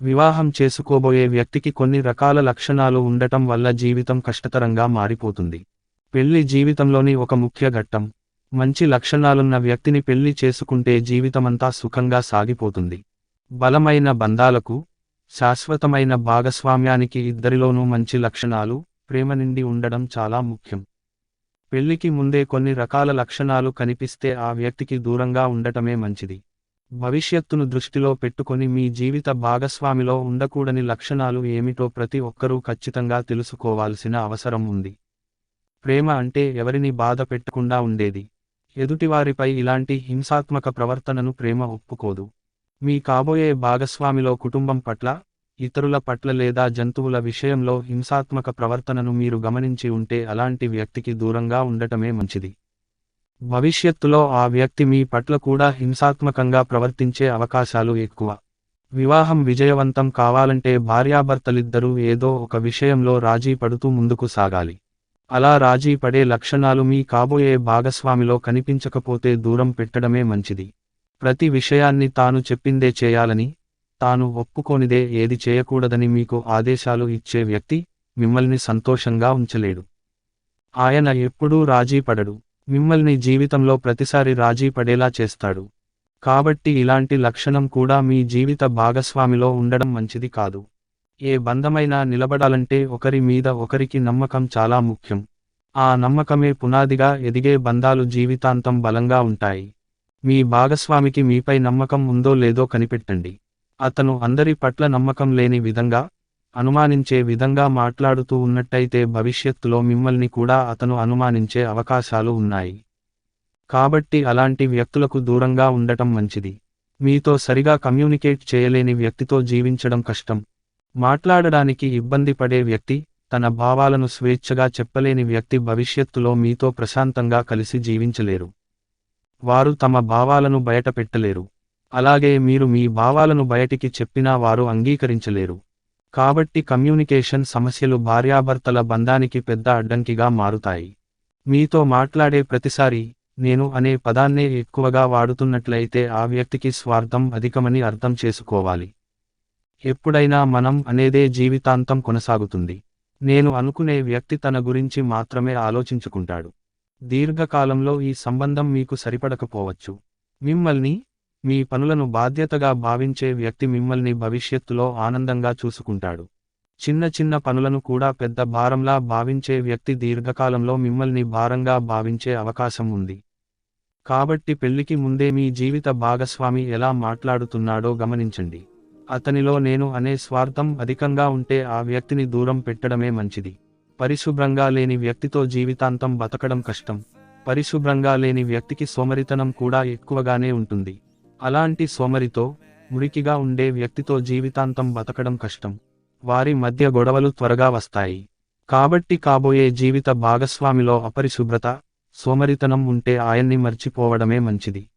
వివాహం చేసుకోబోయే వ్యక్తికి కొన్ని రకాల లక్షణాలు ఉండటం వల్ల జీవితం కష్టతరంగా మారిపోతుంది. పెళ్ళి జీవితంలోని ఒక ముఖ్య ఘట్టం. మంచి లక్షణాలున్న వ్యక్తిని పెళ్ళి చేసుకుంటే జీవితమంతా సుఖంగా సాగిపోతుంది. బలమైన బంధాలకు శాశ్వతమైన భాగస్వామ్యానికి ఇద్దరిలోనూ మంచి లక్షణాలు ప్రేమ నిండి ఉండడం చాలా ముఖ్యం. పెళ్ళికి ముందే కొన్ని రకాల లక్షణాలు కనిపిస్తే ఆ వ్యక్తికి దూరంగా ఉండటమే మంచిది. భవిష్యత్తును దృష్టిలో పెట్టుకొని మీ జీవిత భాగస్వామిలో ఉండకూడని లక్షణాలు ఏమిటో ప్రతి ఒక్కరూ ఖచ్చితంగా తెలుసుకోవాల్సిన అవసరం ఉంది. ప్రేమ అంటే ఎవరిని బాధ పెట్టకుండా ఉండేది. ఎదుటివారిపై ఇలాంటి హింసాత్మక ప్రవర్తనను ప్రేమ ఒప్పుకోదు. మీ కాబోయే భాగస్వామిలో కుటుంబం పట్ల ఇతరుల పట్ల లేదా జంతువుల విషయంలో హింసాత్మక ప్రవర్తనను మీరు గమనించి ఉంటే అలాంటి వ్యక్తికి దూరంగా ఉండటమే మంచిది. భవిష్యత్తులో ఆ వ్యక్తి మీ పట్ల కూడా హింసాత్మకంగా ప్రవర్తించే అవకాశాలు ఎక్కువ. వివాహం విజయవంతం కావాలంటే భార్యాభర్తలిద్దరూ ఏదో ఒక విషయంలో రాజీ పడుతూ ముందుకు సాగాలి. అలా రాజీ పడే లక్షణాలు మీ కాబోయే భాగస్వామిలో కనిపించకపోతే దూరం పెట్టడమే మంచిది. ప్రతి విషయాన్ని తాను చెప్పిందే చేయాలని తాను ఒప్పుకోనిదే ఏది చేయకూడదని మీకు ఆదేశాలు ఇచ్చే వ్యక్తి మిమ్మల్ని సంతోషంగా ఉంచలేడు. ఆయన ఎప్పుడూ రాజీ పడడు. మిమ్మల్ని జీవితంలో ప్రతిసారి రాజీ పడేలా చేస్తాడు. కాబట్టి ఇలాంటి లక్షణం కూడా మీ జీవిత భాగస్వామిలో ఉండడం మంచిది కాదు. ఏ బంధమైనా నిలబడాలంటే ఒకరి మీద ఒకరికి నమ్మకం చాలా ముఖ్యం. ఆ నమ్మకమే పునాదిగా ఎదిగే బంధాలు జీవితాంతం బలంగా ఉంటాయి. మీ భాగస్వామికి మీపై నమ్మకం ఉందో లేదో కనిపెట్టండి. అతను అందరి పట్ల నమ్మకం లేని విధంగా అనుమానించే విధంగా మాట్లాడుతూ ఉన్నట్టయితే భవిష్యత్తులో మిమ్మల్ని కూడా అతను అనుమానించే అవకాశాలు ఉన్నాయి. కాబట్టి అలాంటి వ్యక్తులకు దూరంగా ఉండటం మంచిది. మీతో సరిగా కమ్యూనికేట్ చేయలేని వ్యక్తితో జీవించడం కష్టం. మాట్లాడడానికి ఇబ్బంది పడే వ్యక్తి తన భావాలను స్వేచ్ఛగా చెప్పలేని వ్యక్తి భవిష్యత్తులో మీతో ప్రశాంతంగా కలిసి జీవించలేరు. వారు తమ భావాలను బయట పెట్టలేరు అలాగే మీరు మీ భావాలను బయటికి చెప్పినా వారు అంగీకరించలేరు. కాబట్టి కమ్యూనికేషన్ సమస్యలు భార్యాభర్తల బంధానికి పెద్ద అడ్డంకిగా మారుతాయి. మీతో మాట్లాడే ప్రతిసారి నేను అనే పదాన్నే ఎక్కువగా వాడుతున్నట్లయితే ఆ వ్యక్తికి స్వార్థం అధికమని అర్థం చేసుకోవాలి. ఎప్పుడైనా మనం అనేదే జీవితాంతం కొనసాగుతుంది. నేను అనుకునే వ్యక్తి తన గురించి మాత్రమే ఆలోచించుకుంటాడు. దీర్ఘకాలంలో ఈ సంబంధం మీకు సరిపడకపోవచ్చు. మిమ్మల్ని మీ పనులను బాధ్యతగా భావించే వ్యక్తి మిమ్మల్ని భవిష్యత్తులో ఆనందంగా చూసుకుంటాడు. చిన్న చిన్న పనులను కూడా పెద్ద భారంలా భావించే వ్యక్తి దీర్ఘకాలంలో మిమ్మల్ని భారంగా భావించే అవకాశం ఉంది. కాబట్టి పెళ్ళికి ముందే మీ జీవిత భాగస్వామి ఎలా మాట్లాడుతున్నాడో గమనించండి. అతనిలో నేను అనే స్వార్థం అధికంగా ఉంటే ఆ వ్యక్తిని దూరం పెట్టడమే మంచిది. పరిశుభ్రంగా లేని వ్యక్తితో జీవితాంతం బతకడం కష్టం. పరిశుభ్రంగా లేని వ్యక్తికి సోమరితనం కూడా ఎక్కువగానే ఉంటుంది. అలాంటి సోమరితో మురికిగా ఉండే వ్యక్తితో జీవితాంతం బతకడం కష్టం. వారి మధ్య గొడవలు త్వరగా వస్తాయి. కాబట్టి కాబోయే జీవిత భాగస్వామిలో అపరిశుభ్రత సోమరితనం ఉంటే ఆయన్ని మర్చిపోవడమే మంచిది.